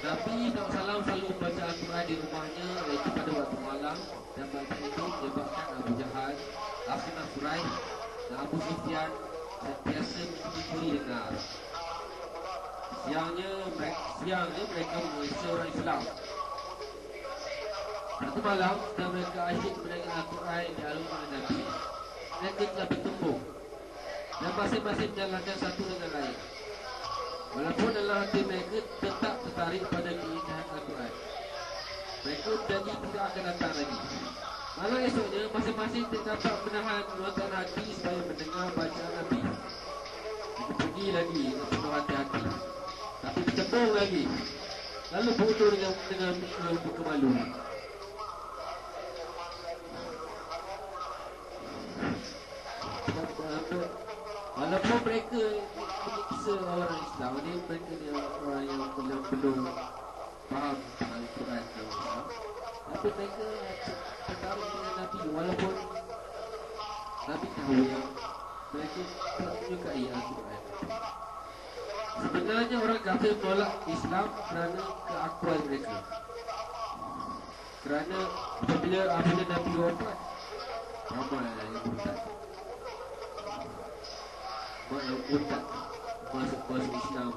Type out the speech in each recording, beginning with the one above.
Nabi SAW selalu membaca Al-Quran di rumahnya iaitu pada waktu malam dan baca itu menyebabkan Abu Jahal, Akhina Quraisy dan Abu Sufyan sentiasa mencuri dengar. Siangnya, mereka, siangnya mereka mengisi orang Islam. Satu malam, dan mereka asyik mendengar Al-Quran di alumni Nabi. Mereka telah bertemu dan masing-masing menjalankan satu dengan lain. Walaupun dalam hati mereka tetap tertarik pada keindahan Al-Quran. Mereka janji tidak akan datang lagi. Malam esoknya, masing-masing tidak dapat menahan meluatkan hati supaya mendengar bacaan Nabi. Mereka pergi lagi penuh hati-hati. Tapi bercembung lagi. Lalu bodoh dengan, dengan buka malu. Walaupun mereka menyiksa orang Islam ni mereka ni orang yang belum belum faham tentang Al-Quran dan Islam tapi mereka tertarik dengan Nabi walaupun Nabi tahu yang mereka tak menyukai Al-Quran. Sebenarnya orang kafir menolak Islam kerana keakuan mereka. Kerana apabila apabila Nabi wafat ramai yang berhutang Mak yang otak masuk Islam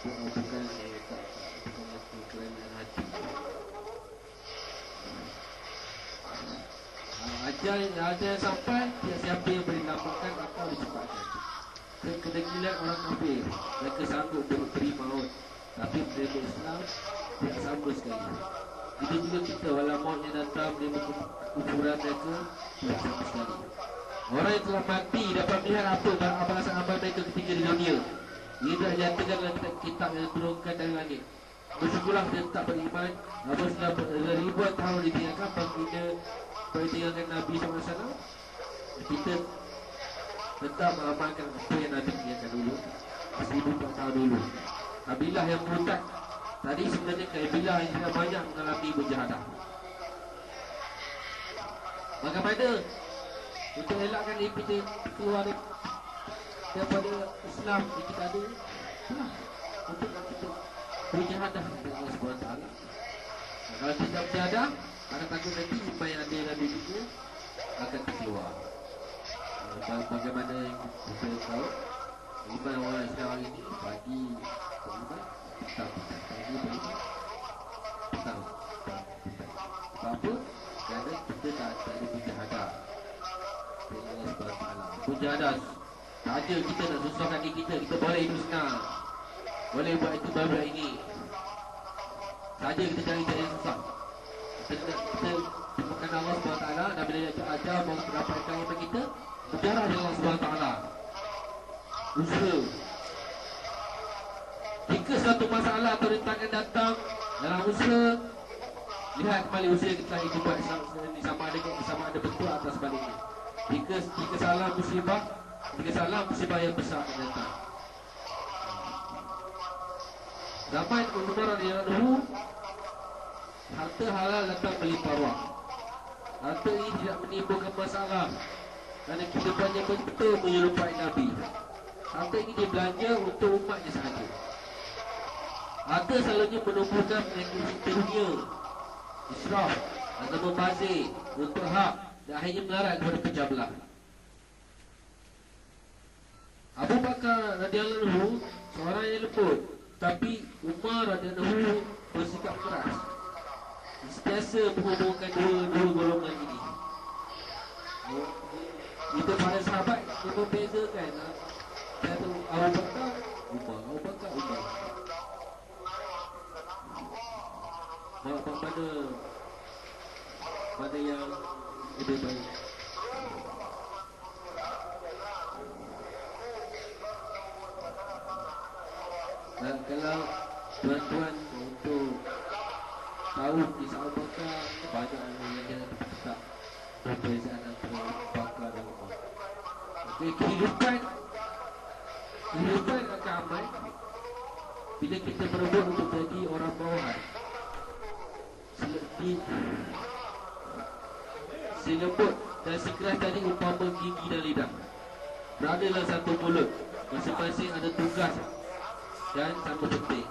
bukan bukan tak bukan aku kerana hati. Ajar ajar sampai tiada siapa yang boleh nampakkan atau dicepatkan. Kedegilan orang kafir mereka sanggup beri maut tapi mereka Islam tidak sama sekali. Itu juga kita walau mautnya datang menerima kufuran mereka tidak sama sekali. Orang yang telah mati dapat melihat apa balasan amal mereka ketika di dunia. Ia telah nyatakan dalam kitab, kitab yang diturunkan dari langit. Bersyukurlah dia tak beriman. Apa sudah ribuan tahun ditinggalkan baginda ditinggalkan Nabi SAW. Kita tetap mengamalkan apa yang Nabi tinggalkan dulu. Seribu tahun dulu. Kabilah yang murtad Tadi sebenarnya kabilah yang banyak mengalami berjahadah. Bagaimana untuk elakkan diri kita keluar daripada Islam yang kita ada. Untuk kita berjahadah dengan Allah SWT kalau tidak berjahadah ada takut nanti iman yang ada dalam diri kita akan terkeluar. Bagaimana yang kita tahu iman orang hari ini pagi beriman petang pagi beriman petang sebab apa? Kerana kita tak, tak ada Mujahadah Tak ada kita nak susahkan diri kita. Kita boleh hidup senang Boleh buat itu baru ini Saja kita cari yang susah. Kita kita Temukan Allah SWT Dan bila dia ajar Mau mendapatkan iman kita Mujahadah dengan Allah SWT Usaha. Jika satu masalah atau rintangan datang Dalam usaha Lihat kembali usaha kita itu buat sama ada sama ada betul atau sebaliknya. Jika jika salah musibah, jika salah musibah yang besar akan datang. Zaman Umar radhiyallahu harta halal datang melimpah ruah. Harta ini tidak menimbulkan masalah kerana kita banyak betul menyerupai Nabi. Harta ini dibelanja untuk umatnya sahaja. Harta selalunya menumbuhkan penyakit dunia, israf atau membazir untuk hak dan akhirnya melarat kepada pecah belah. Abu Bakar radhiyallahu seorang yang lembut, tapi Umar radhiyallahu bersikap keras. Sentiasa menghubungkan dua dua golongan ini. Itu para sahabat yang membezakan satu Abu Bakar, Umar, Abu Bakar, Umar. Mana mana mana yang lebih baik? Dan kalau tuan-tuan untuk tahu kisah Abu Bakar banyak yang kita tak perbezaan antara Bakar dan Umar. Okey, kehidupan kehidupan akan aman bila kita berebut untuk jadi orang bawahan. Lembut dan si keras tadi umpama gigi dan lidah. Berada dalam satu mulut. Masing-masing ada tugas dan sama penting.